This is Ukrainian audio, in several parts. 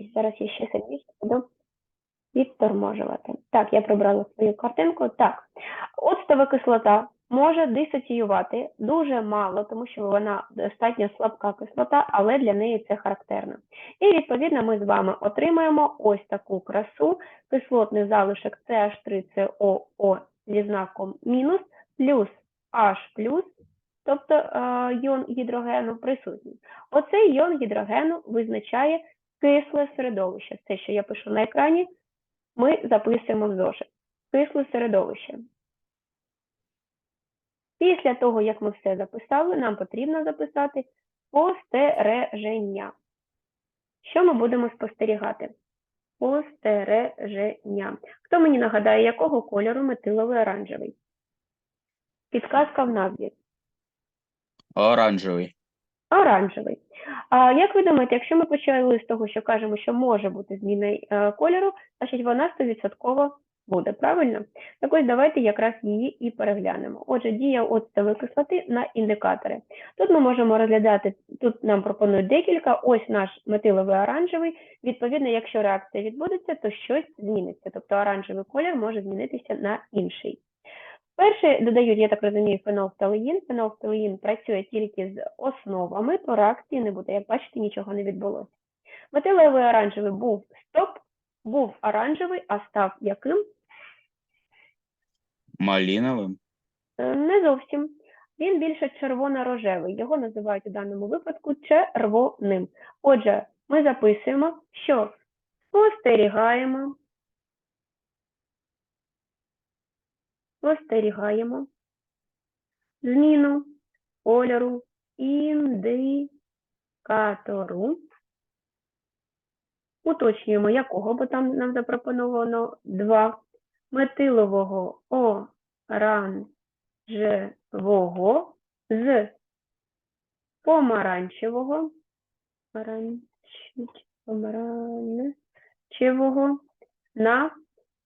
якість. Зараз я ще сильніше буду відторможувати. Так, я прибрала свою картинку. Так, оцтова кислота може дисоціювати дуже мало, тому що вона достатньо слабка кислота, але для неї це характерно. І відповідно ми з вами отримаємо ось таку красу, кислотний залишок CH3COO зі знаком мінус, плюс H+, тобто е, йон гідрогену присутній. Оцей йон гідрогену визначає кисле середовище. Це, що я пишу на екрані, ми записуємо в зошит. Кисле середовище. Після того, як ми все записали, нам потрібно записати спостереження. Що ми будемо спостерігати? Спостереження. Хто мені нагадає, якого кольору метиловий оранжевий? Підказка в назві. Оранжевий. Оранжевий. А як ви думаєте, якщо ми почали з того, що кажемо, що може бути зміна е, кольору, значить вона 100% буде, правильно? Так ось давайте якраз її і переглянемо. Отже, дія оцтової кислоти на індикатори. Тут ми можемо розглядати, тут нам пропонують декілька, ось наш метиловий оранжевий. Відповідно, якщо реакція відбудеться, то щось зміниться. Тобто оранжевий колір може змінитися на інший. Перше додають, я так розумію, фенолфталеїн. Фенолфталеїн працює тільки з основами, то реакції не буде. Як бачите, нічого не відбулося. Метиловий оранжевий був стоп, був оранжевий, а став яким? Маліновим. Е, Не зовсім. Він більше червоно-рожевий. Його називають у даному випадку червоним. Отже, ми записуємо, що спостерігаємо, спостерігаємо зміну кольору індикатору. Уточнюємо, якого, бо там нам запропоновано два метилового оранжевого з помаранчевого, помаранч- помаранчевого на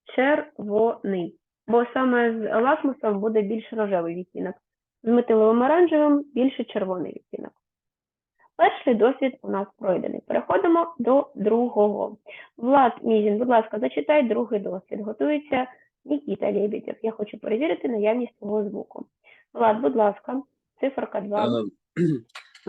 червоний. Бо саме з лакмусом буде більш рожевий відтінок. З метиловим оранжевим більше червоний відтінок. Перший досвід у нас пройдений. Переходимо до другого. Влад Мізін, будь ласка, зачитай другий досвід. Готується Нікіта Лебедєв. Я хочу перевірити наявність свого звуку. Влад, будь ласка, циферка 2. Е,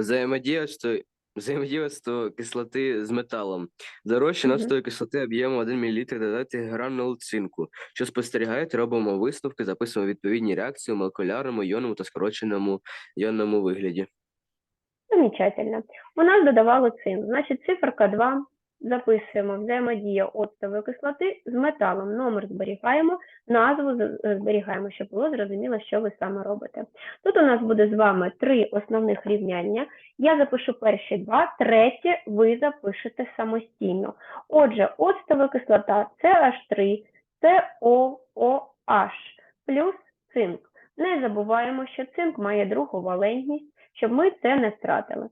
Взаємодейство кислоти з металом. Дорожче оцтової кислоти об'єму 1 мл додати гранул цинку. Що спостерігають, робимо висновки, записуємо відповідні реакції у молекулярному, іонному та скороченому іонному вигляді. Замечательно. У нас додавали цинк. Значить, циферка 2. Записуємо взаємодія оцтової кислоти з металом. Номер зберігаємо, назву е, зберігаємо, щоб було зрозуміло, що ви саме робите. Тут у нас буде з вами три основних рівняння. Я запишу перші два, третє ви запишете самостійно. Отже, оцтова кислота CH3, COOH плюс цинк. Не забуваємо, що цинк має другу валентність, щоб ми це не втратили.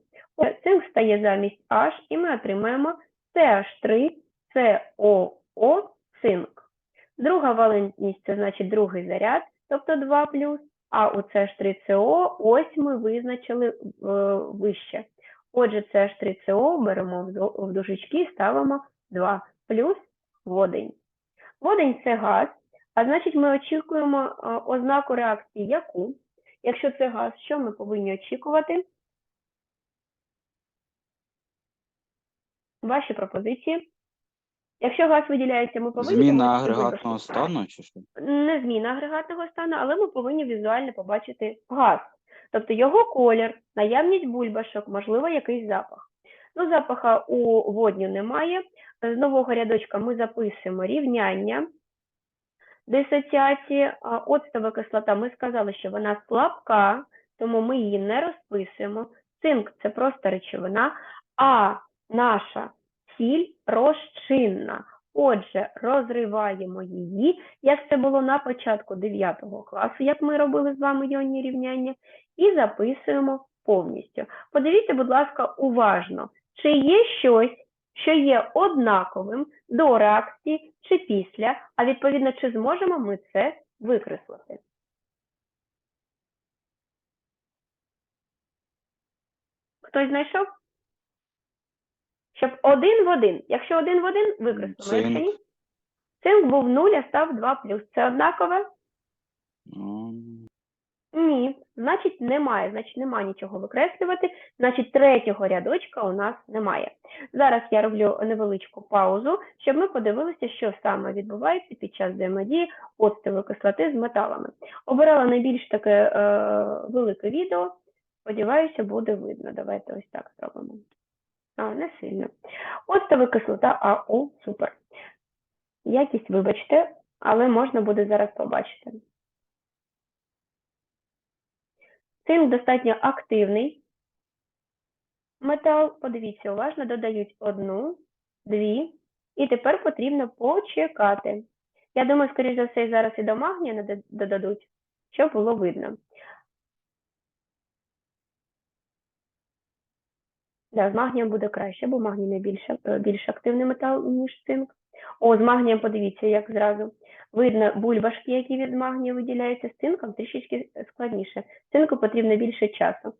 Цинк стає замість H, і ми отримаємо CH3, COO, цинк. Друга валентність це значить другий заряд, тобто 2 а у CH3CO ось ми визначили е, вище. Отже, CH3CO беремо в дужечки ставимо 2 плюс водень. Водень це газ, а значить ми очікуємо е, ознаку реакції яку? Якщо це газ, що ми повинні очікувати? Ваші пропозиції. Якщо газ виділяється, ми повинні Зміна агрегатного стану чи що? Не зміна агрегатного стану, але ми повинні візуально побачити газ. Тобто його колір, наявність бульбашок, можливо, якийсь запах. Ну, запаха у водню немає. З нового рядочка ми записуємо рівняння дисоціації. Оцтова кислота, ми сказали, що вона слабка, тому ми її не розписуємо. Цинк – це просто речовина, а наша сіль розчинна. Отже, розриваємо її, як це було на початку 9 класу, як ми робили з вами іонні рівняння, і записуємо повністю. Подивіться, будь ласка, уважно, чи є щось, що є однаковим до реакції чи після, а відповідно, чи зможемо ми це викреслити. Хтось знайшов? Щоб один в один. Якщо один в один, використаємо. Якщо ні, цинк був 0, а став 2 плюс. Це однакове? М, Ні, значить немає, значить немає нічого викреслювати, значить третього рядочка у нас немає. Зараз я роблю невеличку паузу, щоб ми подивилися, що саме відбувається під час взаємодії оцтової кислоти з металами. Обирала найбільш таке е, велике відео, сподіваюся, буде видно. Давайте ось так зробимо. А, не сильно. Оцтова кислота АО, супер. Якість, вибачте, але можна буде зараз побачити. Цинк достатньо активний метал. Подивіться, уважно додають одну, дві, і тепер потрібно почекати. Я думаю, скоріш за все, зараз і до магнія додадуть, щоб було видно. Да, з магнієм буде краще, бо магній найбільш е, більш активний метал, ніж цинк. О, з магнієм подивіться, як зразу. Видно бульбашки, які від магнію виділяються з цинком, трішечки складніше. Цинку потрібно більше часу.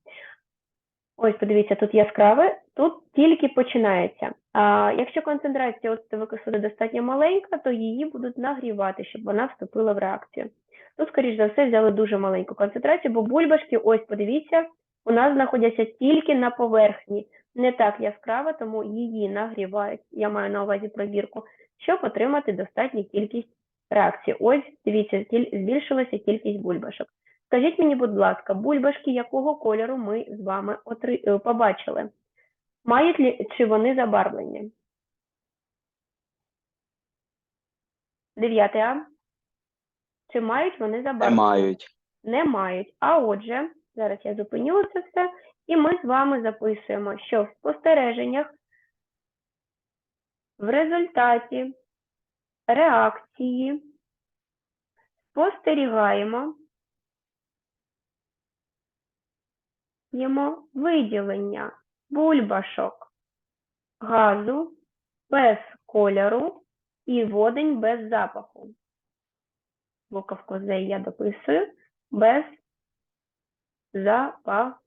Ось, подивіться, тут яскраве, тут тільки починається. А якщо концентрація оцтової кислоти достатньо маленька, то її будуть нагрівати, щоб вона вступила в реакцію. Тут, скоріш за все, взяли дуже маленьку концентрацію, бо бульбашки, ось подивіться, у нас знаходяться тільки на поверхні. Не так яскраво, тому її нагрівають. Я маю на увазі пробірку, щоб отримати достатню кількість реакцій. Ось, дивіться, збільшилася кількість бульбашок. Скажіть мені, будь ласка, бульбашки якого кольору ми з вами отри... е, побачили? Мають лі... чи вони забарвлені? Дев'ятий А. Чи мають вони Не мають. Не мають. А отже, зараз я зупиню це все, і ми з вами записуємо, що в спостереженнях в результаті реакції спостерігаємо виділення бульбашок газу без кольору і водень без запаху. Буковку З я дописую без запаху.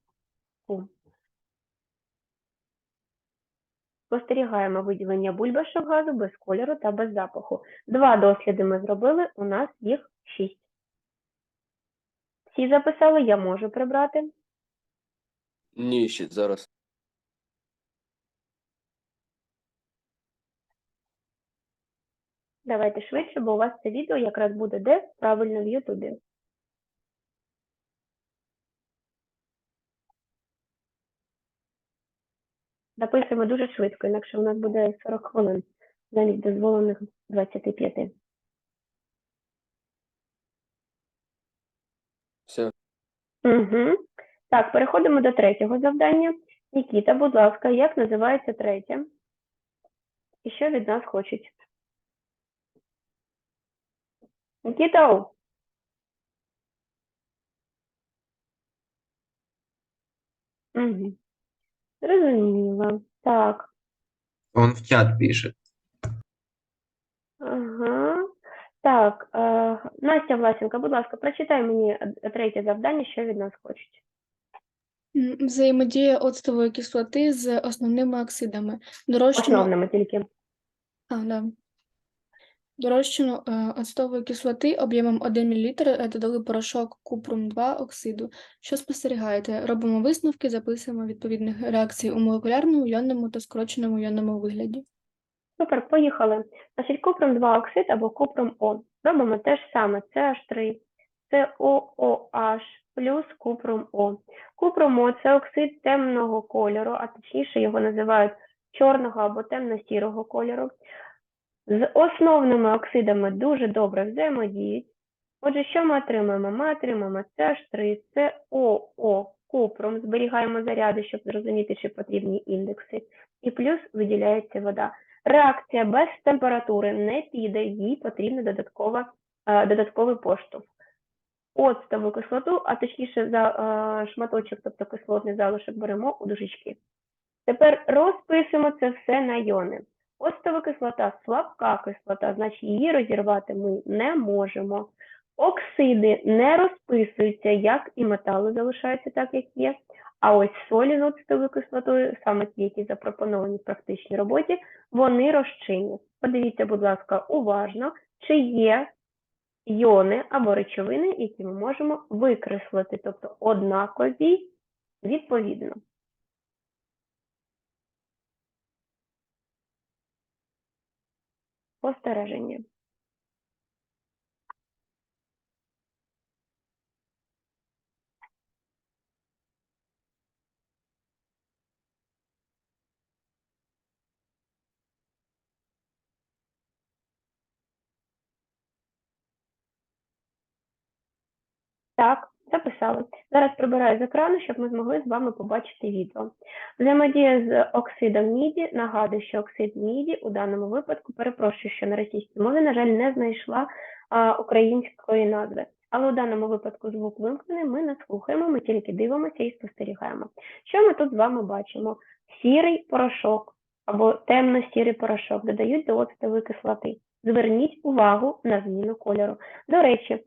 Спостерігаємо виділення бульбашок газу без кольору та без запаху. Два досліди ми зробили, у нас їх шість. Всі записали, я можу прибрати. Ні, ще зараз. Давайте швидше, бо у вас це відео якраз буде де? Правильно в Ютубі. Записуємо дуже швидко, інакше у нас буде 40 хвилин замість дозволених 25. Все. Угу. Так, переходимо до третього завдання. Нікіта, будь ласка, як називається третє? І що від нас хочуть? Нікіта! Угу. Зрозуміло. Так. Он в чат пишет. Ага. Так, е, Настя Власенко, будь ласка, прочитай мені е, третє завдання, що від нас хочуть. М, Взаємодія оцтової кислоти з основними оксидами. Дорощено, Основними тільки. а, да. Дорощено е, оцтової кислоти об'ємом 1 мл е, додали порошок купрум 2 оксиду. Що спостерігаєте? Робимо висновки, записуємо відповідних реакцій у молекулярному, йонному та скороченому йонному вигляді. Супер, поїхали. Значить, купром 2 оксид або купром О. Робимо те ж саме. CH3, COOH плюс купром О. Купром О – це оксид темного кольору, а точніше його називають чорного або темно-сірого кольору. З основними оксидами дуже добре взаємодіють. Отже, що ми отримаємо? Ми отримаємо CH3, COO, купром, зберігаємо заряди, щоб зрозуміти, чи потрібні індекси, і плюс виділяється вода. Реакція без температури не піде, їй потрібен е, додатковий поштовх. Оцтову кислоту, а точніше за е, шматочок, тобто кислотний залишок беремо у дужечки. Тепер розписуємо це все на йони. Оцтова кислота слабка кислота, значить її розірвати ми не можемо. Оксиди не розписуються, як і метали залишаються так, як є. А ось солі з оцтовою кислотою, саме ті, які запропоновані в практичній роботі, вони розчинні. Подивіться, будь ласка, уважно, чи є йони або речовини, які ми можемо викреслити, тобто однакові відповідно. Спостереження. Так, записали. Зараз прибираю з екрану, щоб ми змогли з вами побачити відео. Взаємодія з оксидом міді. Нагадую, що оксид міді у даному випадку, перепрошую, що на російській мові, на жаль, не знайшла а, української назви. Але у даному випадку звук вимкнений, ми не слухаємо, ми тільки дивимося і спостерігаємо. Що ми тут з вами бачимо? Сірий порошок або темно-сірий порошок додають до оцтової кислоти. Зверніть увагу на зміну кольору. До речі,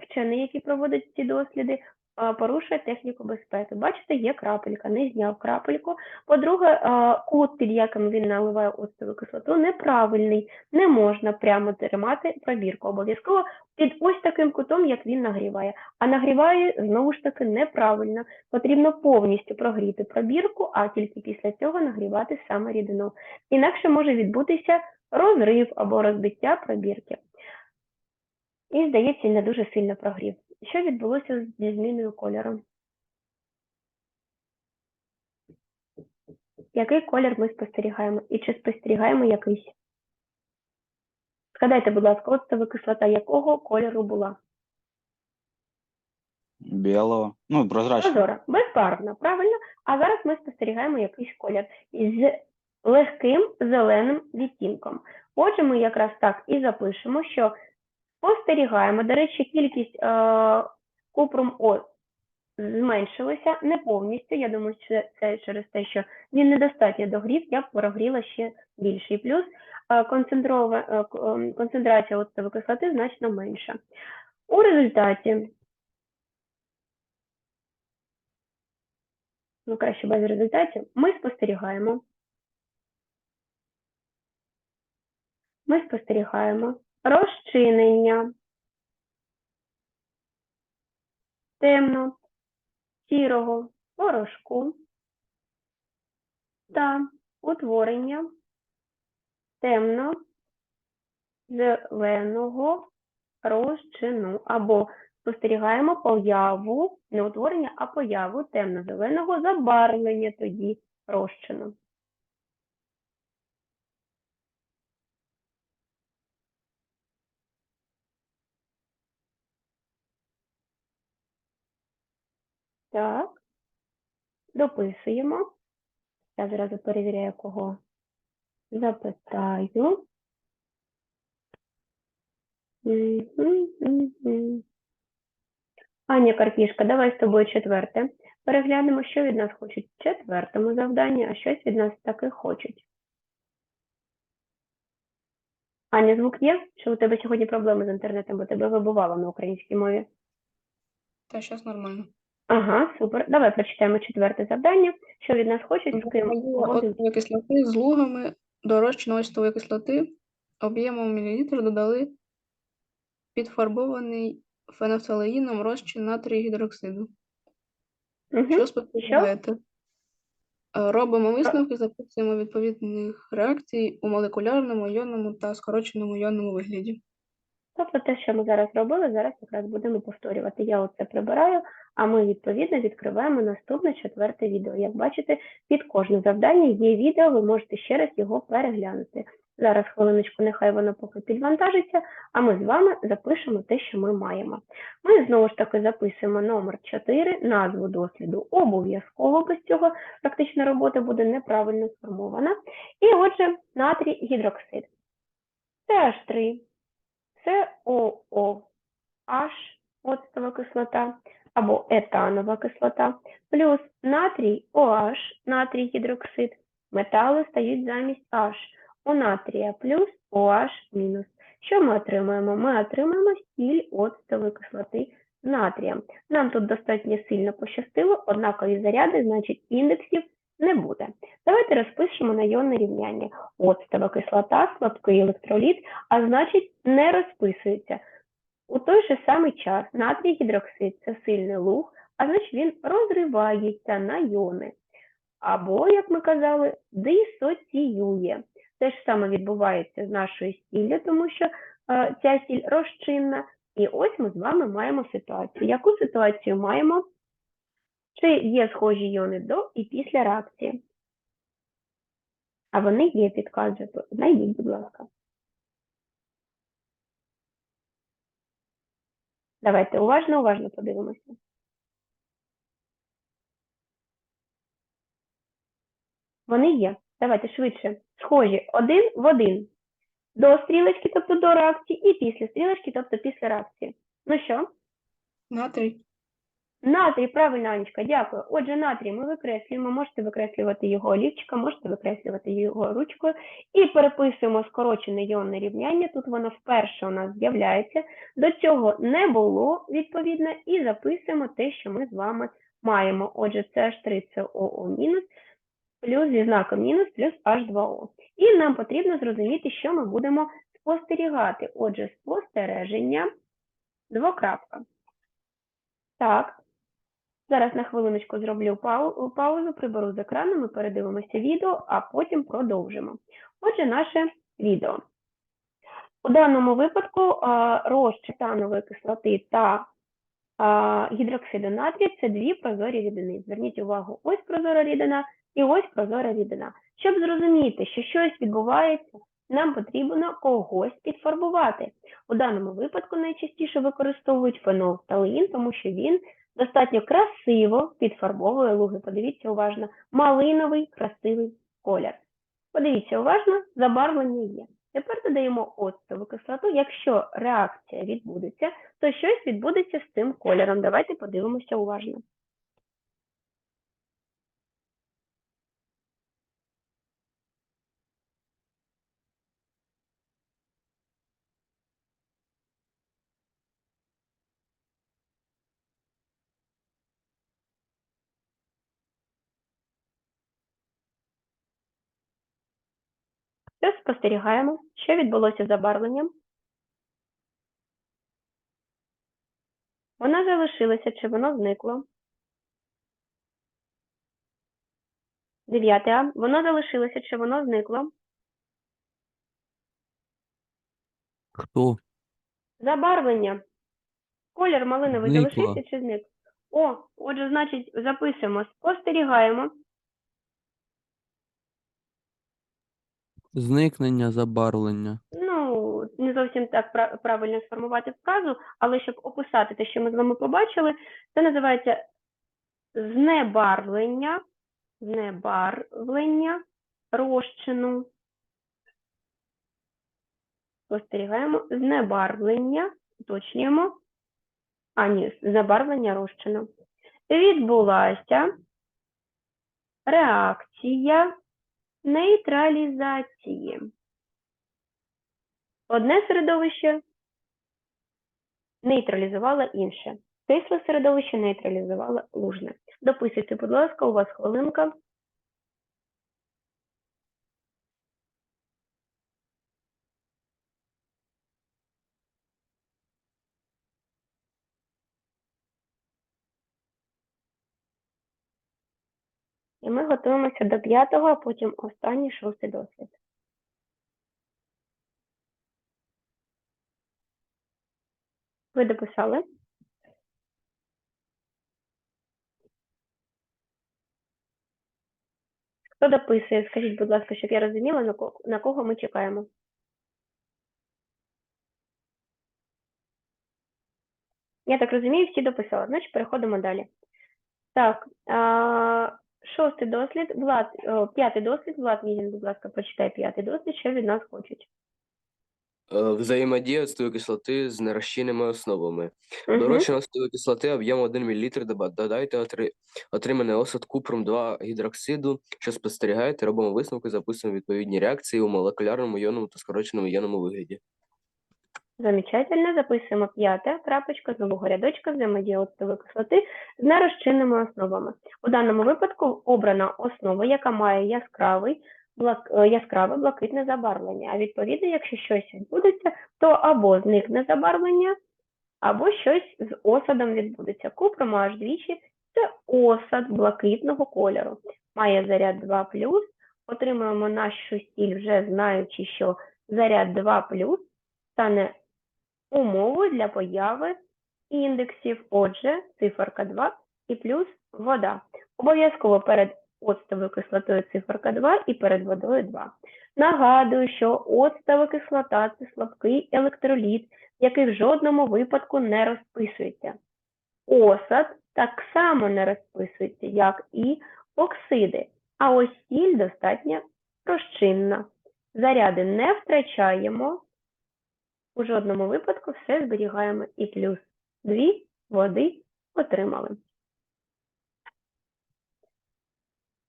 вчений, який проводить ці досліди, порушує техніку безпеки. Бачите, є крапелька, не зняв крапельку. По-друге, кут, під яким він наливає оцтову кислоту, неправильний. Не можна прямо тримати пробірку. Обов'язково під ось таким кутом, як він нагріває. А нагріває знову ж таки неправильно. Потрібно повністю прогріти пробірку, а тільки після цього нагрівати саме рідину. Інакше може відбутися розрив або розбиття пробірки. І, здається, не дуже сильно прогрів. Що відбулося зі зміною кольору? Який колір ми спостерігаємо? І чи спостерігаємо якийсь? Згадайте, будь ласка, оцтова кислота якого кольору була? Белого. Ну, прозрачного. Прозора, безбарвна, правильно? А зараз ми спостерігаємо якийсь колір з легким зеленим відтінком. Отже, ми якраз так і запишемо, що спостерігаємо. До речі, кількість е, купрум О зменшилася не повністю. Я думаю, що це через те, що він недостатньо догрів, я б прогріла ще більший. Плюс е, концентрова- е, ем, концентрація оцтової кислоти значно менша. У результаті ну краще без результатів, ми спостерігаємо. Ми спостерігаємо розчинення темно сірого порошку та утворення темно зеленого розчину або спостерігаємо появу, не утворення, а появу темно-зеленого забарвлення тоді розчину. Так, дописуємо. Я зразу перевіряю, кого запитаю. Аня Карпішка, давай з тобою четверте. Переглянемо, що від нас хочуть в четвертому завданні, а щось від нас таки хочуть. Аня, звук є? Чи у тебе сьогодні проблеми з інтернетом, бо тебе вибивало на українській мові? Та зараз нормально. Ага, супер. Давай прочитаємо четверте завдання. Що від нас хочуть, з ким оцтової кислоти з лугами до розчину оцтової кислоти об'ємом мілілітр додали підфарбований фенофталеїном розчин натрію гідроксиду. Мгм. Що спостерігаєте? Е, Робимо висновки, записуємо відповідних реакцій у молекулярному, іонному та скороченому іонному вигляді. Тобто те, що ми зараз робили, зараз якраз будемо повторювати. Я оце прибираю, а ми відповідно відкриваємо наступне четверте відео. Як бачите, під кожне завдання є відео, ви можете ще раз його переглянути. Зараз хвилиночку, нехай воно поки підвантажиться, а ми з вами запишемо те, що ми маємо. Ми знову ж таки записуємо номер 4, назву досліду обов'язково, без цього практична робота буде неправильно сформована. І отже, натрій гідроксид. CH3, СООH, оцтова кислота, або етанова кислота, плюс натрій OH, натрій гідроксид, метали стають замість H. У натрія плюс OH мінус. Що ми отримаємо? Ми отримаємо сіль оцтової кислоти натрієм. Нам тут достатньо сильно пощастило, однакові заряди, значить індексів не буде. Давайте розпишемо на йонне рівняння. Оцтова кислота, слабкий електроліт, а значить не розписується. У той же самий час натрій гідроксид це сильний луг, а значить він розривається на йони. Або, як ми казали, дисоціює. Те ж саме відбувається з нашою стіллю, тому що е, ця сіль розчинна. І ось ми з вами маємо ситуацію. Яку ситуацію маємо? Чи є схожі йони до і після реакції? А вони є, підказую. Знайдіть, будь ласка. Давайте уважно, уважно подивимося. Вони є. Давайте швидше. Схожі один в один. До стрілочки, тобто до реакції, і після стрілочки, тобто після реакції. Ну що? Натрій. Натрій, правильно, Анечка, дякую. Отже, натрій ми викреслюємо, можете викреслювати його олівчиком, можете викреслювати його ручкою. І переписуємо скорочене йонне рівняння. Тут воно вперше у нас з'являється. До цього не було, відповідно, і записуємо те, що ми з вами маємо. Отже, CH3 це ОО мінус, плюс зі знаком мінус, плюс H2O. І нам потрібно зрозуміти, що ми будемо спостерігати. Отже, спостереження, двокрапка. Так. Зараз на хвилиночку зроблю пау- паузу, приберу з екрану, ми передивимося відео, а потім продовжимо. Отже, наше відео. У даному випадку розчин титанової кислоти та гідроксиду натрію – це дві прозорі рідини. Зверніть увагу, ось прозора рідина і ось прозора рідина. Щоб зрозуміти, що щось відбувається, нам потрібно когось підфарбувати. У даному випадку найчастіше використовують фенолфталеїн, тому що він достатньо красиво підфарбовує луги. Подивіться уважно, малиновий красивий колір. Подивіться уважно, забарвлення є. Тепер додаємо оцтову кислоту. Якщо реакція відбудеться, то щось відбудеться з цим кольором. Давайте подивимося уважно. Що спостерігаємо? Що відбулося з забарвленням? Вона залишилася чи воно зникло? Дев'яте А. Воно залишилося чи воно зникло? Хто? Забарвлення. Колір малиновий Зникло. залишився чи зник? О, отже, значить, записуємо, спостерігаємо. Зникнення забарвлення. Ну, не зовсім так пра- правильно сформувати фразу, але щоб описати те, що ми з вами побачили, це називається знебарвлення, знебарвлення розчину. Спостерігаємо знебарвлення, уточнюємо. А, ні, знебарвлення розчину. Відбулася реакція нейтралізації. Одне середовище нейтралізувало інше. Кисле середовище нейтралізувало лужне. Дописуйте, будь ласка, у вас хвилинка. Ми готуємося до п'ятого, а потім останній шостий дослід. Ви дописали? Хто дописує? Скажіть, будь ласка, щоб я розуміла, на кого, на кого ми чекаємо. Я так розумію, всі дописали. Значить, переходимо далі. Так, а, шостий дослід, Влад, о, п'ятий дослід, Влад Мізін, будь ласка, прочитай п'ятий дослід, що від нас хочуть. Е, Взаємодія оцтової кислоти з нерозчинними основами. Мгм. До розчину оцтової кислоти об'ємом 1 мл доба- додайте отри... отриманий осад купром 2 гідроксиду, що спостерігаєте, робимо висновки, записуємо відповідні реакції у молекулярному іонному та скороченому іонному вигляді. Замечательно. Записуємо п'яте, крапочка з нового рядочка взаємодія оцтової кислоти з нерозчинними основами. У даному випадку обрана основа, яка має яскравий, блак... е, яскраве блакитне забарвлення. А відповідно, якщо щось відбудеться, то або зникне забарвлення, або щось з осадом відбудеться. Купрум аж двічі це осад блакитного кольору. Має заряд 2 Отримуємо нашу стіль, вже знаючи, що заряд 2 стане умовою для появи індексів. Отже, циферка 2 і плюс вода. Обов'язково перед оцтовою кислотою циферка 2 і перед водою 2. Нагадую, що оцтова кислота це слабкий електроліт, який в жодному випадку не розписується. Осад так само не розписується, як і оксиди, а ось сіль достатньо розчинна. Заряди не втрачаємо, у жодному випадку все зберігаємо і плюс дві води отримали.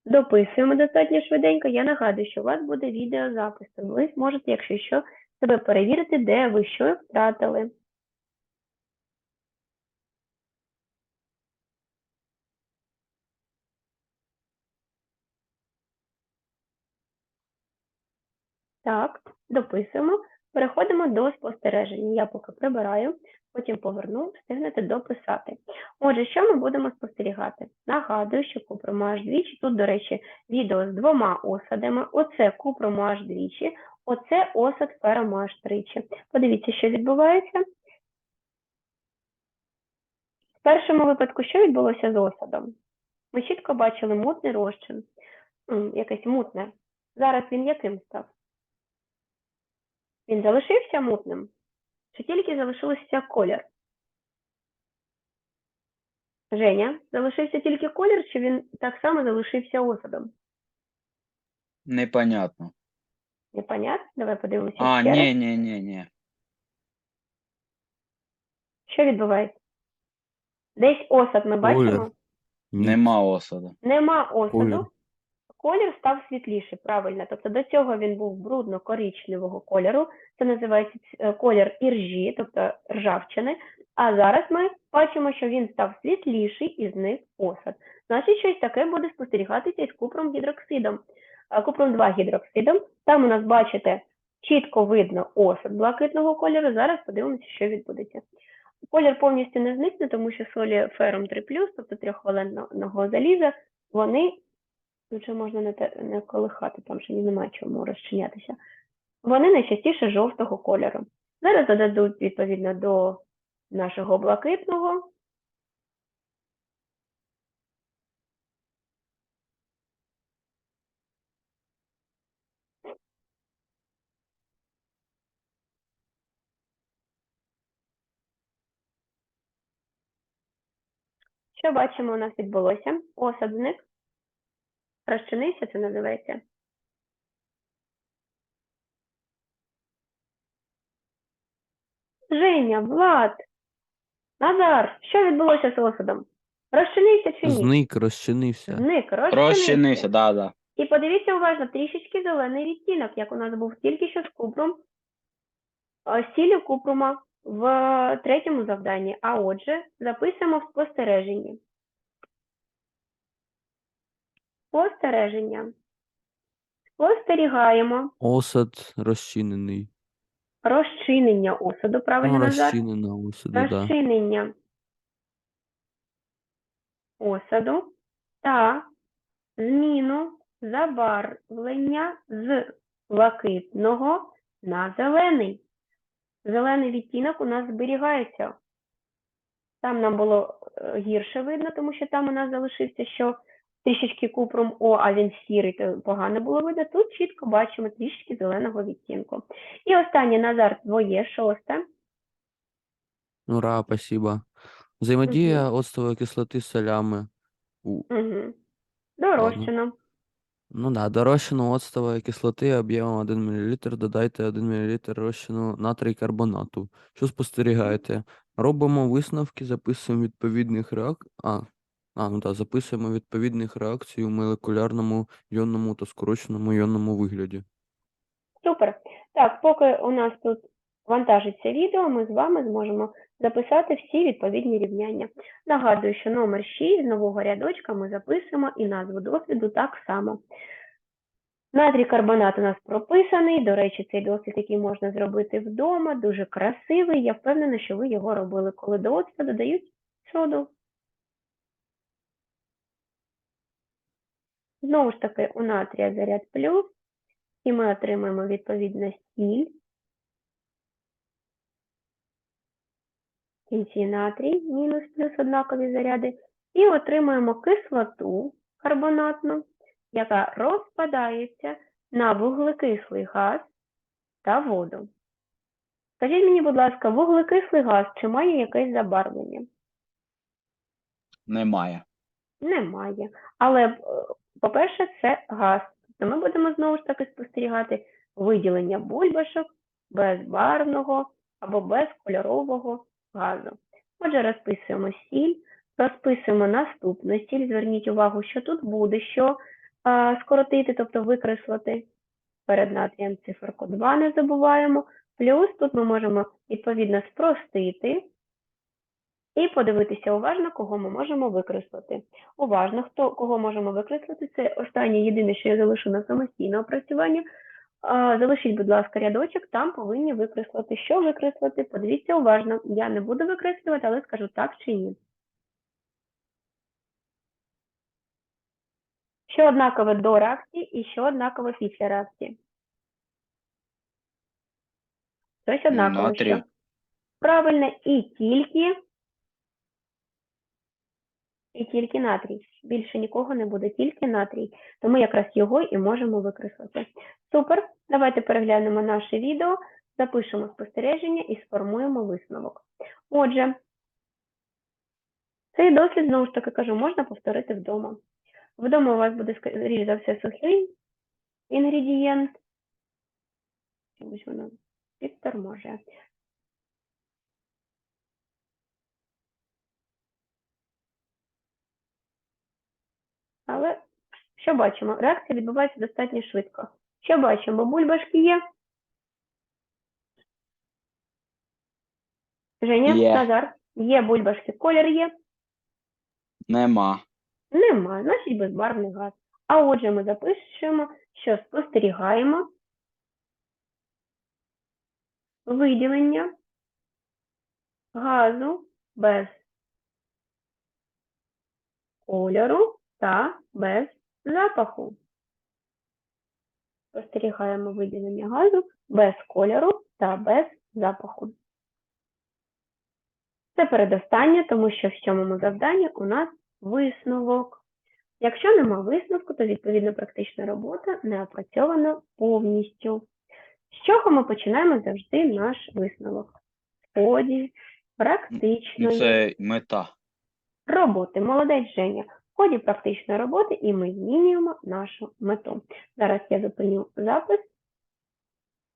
Дописуємо достатньо швиденько. Я нагадую, що у вас буде відеозапис. Ви зможете, якщо що, себе перевірити, де ви що втратили. Так, дописуємо. Переходимо до спостереження. Я поки прибираю, потім поверну, встигнете дописати. Отже, що ми будемо спостерігати? Нагадую, що купрому аж двічі. Тут, до речі, відео з двома осадами. Оце купрому аж двічі, оце осад ферому аж тричі. Подивіться, що відбувається. В першому випадку, що відбулося з осадом? Ми чітко бачили мутний розчин, якесь мутне. Зараз він яким став? Він залишився мутним? Чи тільки залишився колір? Женя, залишився тільки колір, чи він так само залишився осадом? Непонятно. Непонятно? Давай подивимося А, ще раз. ні, ні, ні, ні. Що відбувається? Десь осад ми бачимо? Колір. Нема осаду. Нема осаду. Колір. Колір став світліший, правильно. Тобто до цього він був брудно-коричневого кольору. Це називається е, колір іржі, тобто ржавчини. А зараз ми бачимо, що він став світліший і зник осад. Значить, щось таке буде спостерігатися із купром гідроксидом. Купром 2 гідроксидом. Там у нас, бачите, чітко видно осад блакитного кольору. Зараз подивимося, що відбудеться. Колір повністю не зникне, тому що солі фером 3+, тобто трьохвалентного заліза, вони вже можна не, те- не колихати, там ще немає чому розчинятися. Вони найчастіше жовтого кольору. Зараз додадуть відповідно до нашого блакитного. Що бачимо, у нас відбулося? Осад зник. Розчинився, це називається. Женя, Влад, Назар, що відбулося з осадом? Розчинився чи ні? Зник, розчинився. Зник, розчинився. Розчинився, да, да. І подивіться уважно, трішечки зелений відтінок, як у нас був тільки що з купром, е, з сіллю купрума в третьому завданні. А отже, записуємо в спостереженні. Спостереження. Спостерігаємо Осад розчинений. розчинення осаду, правильно Ну, Назар? розчинена осаду, да. розчинення осаду та зміну забарвлення з блакитного на зелений. Зелений відтінок у нас зберігається. Там нам було е, гірше видно, тому що там у нас залишився, що трішечки купром О, а він сірий, то погано було видно. Тут чітко бачимо трішечки зеленого відтінку. І останнє, Назар, твоє шосте. Ура, спасибо. Взаємодія оцтової кислоти з солями. У, Угу. Дорощено. ну да, до розчину оцтової кислоти об'ємом 1 мл додайте 1 мл розчину натрій карбонату. Що спостерігаєте? Робимо висновки, записуємо відповідних реак... А, а, ну да, записуємо відповідних реакцій у молекулярному йонному та скороченому йонному вигляді. Супер. Так, поки у нас тут вантажиться відео, ми з вами зможемо записати всі відповідні рівняння. Нагадую, що номер 6 з нового рядочка ми записуємо і назву досліду так само. Натрій карбонат у нас прописаний. До речі, цей дослід, який можна зробити вдома, дуже красивий. Я впевнена, що ви його робили, коли до оцту додають соду. Знову ж таки, у натрія заряд плюс, і ми отримаємо відповідно сіль. В кінці натрій, мінус плюс однакові заряди. І отримаємо кислоту карбонатну, яка розпадається на вуглекислий газ та воду. Скажіть мені, будь ласка, вуглекислий газ чи має якесь забарвлення? Немає. Немає. Але, е, по-перше, це газ. Тобто ми будемо знову ж таки спостерігати виділення бульбашок безбарвного або безкольорового газу. Отже, розписуємо сіль, розписуємо наступну сіль. Зверніть увагу, що тут буде що а, скоротити, тобто викреслити. Перед натрієм циферку 2 не забуваємо. Плюс тут ми можемо відповідно спростити і подивитися уважно, кого ми можемо викреслити. Уважно, хто кого можемо викреслити, це останнє єдине, що я залишу на самостійне опрацювання. Залишіть, будь ласка, рядочок, там повинні викреслити. Що викреслити? Подивіться уважно. Я не буду викреслювати, але скажу так чи ні. Що однакове до реакції і що однакове після реакції? Щось однакове. Правильно, і тільки і тільки натрій. Більше нікого не буде, тільки натрій. Тому якраз його і можемо викреслити. Супер. Давайте переглянемо наше відео, запишемо спостереження і сформуємо висновок. Отже, цей дослід, знову ж таки кажу, можна повторити вдома. Вдома у вас буде, скоріш за все, сухий інгредієнт. Чомусь воно підторможує. Але що бачимо? Реакція відбувається достатньо швидко. Що бачимо? Бульбашки є. Женя, Є. Назар, є бульбашки. Колір є? Нема. Нема, значить безбарвний газ. А отже, ми запишемо, що спостерігаємо виділення газу без кольору та без запаху. Спостерігаємо виділення газу без кольору та без запаху. Це передостання, тому що в сьомому завданні у нас висновок. Якщо нема висновку, то відповідно практична робота не опрацьована повністю. З чого ми починаємо завжди наш висновок? В ході практичної це мета. роботи. Молодець Женя. В ході практичної роботи і ми змінюємо нашу мету. Зараз я зупиню запис